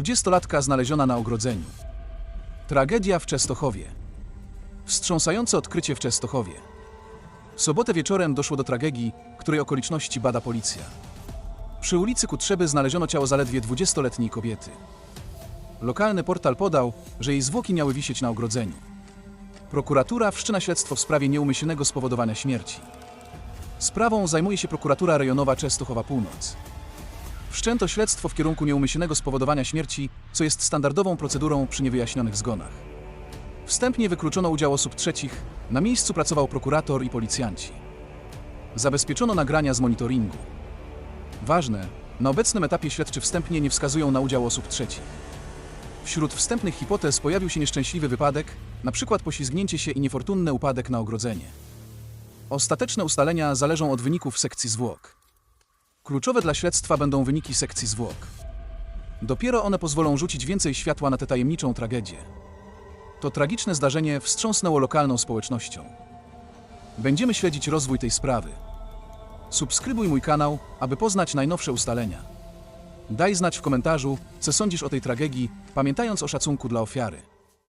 Dwudziestolatka znaleziona na ogrodzeniu. Tragedia w Częstochowie. Wstrząsające odkrycie w Częstochowie. W sobotę wieczorem doszło do tragedii, której okoliczności bada policja. Przy ulicy Kutrzeby znaleziono ciało zaledwie 20-letniej kobiety. Lokalny portal podał, że jej zwłoki miały wisieć na ogrodzeniu. Prokuratura wszczyna śledztwo w sprawie nieumyślnego spowodowania śmierci. Sprawą zajmuje się prokuratura rejonowa Częstochowa Północ. Wszczęto śledztwo w kierunku nieumyślnego spowodowania śmierci, co jest standardową procedurą przy niewyjaśnionych zgonach. Wstępnie wykluczono udział osób trzecich, na miejscu pracował prokurator i policjanci. Zabezpieczono nagrania z monitoringu. Ważne, na obecnym etapie śledczy wstępnie nie wskazują na udział osób trzecich. Wśród wstępnych hipotez pojawił się nieszczęśliwy wypadek, np. poślizgnięcie się i niefortunny upadek na ogrodzenie. Ostateczne ustalenia zależą od wyników sekcji zwłok. Kluczowe dla śledztwa będą wyniki sekcji zwłok. Dopiero one pozwolą rzucić więcej światła na tę tajemniczą tragedię. To tragiczne zdarzenie wstrząsnęło lokalną społecznością. Będziemy śledzić rozwój tej sprawy. Subskrybuj mój kanał, aby poznać najnowsze ustalenia. Daj znać w komentarzu, co sądzisz o tej tragedii, pamiętając o szacunku dla ofiary.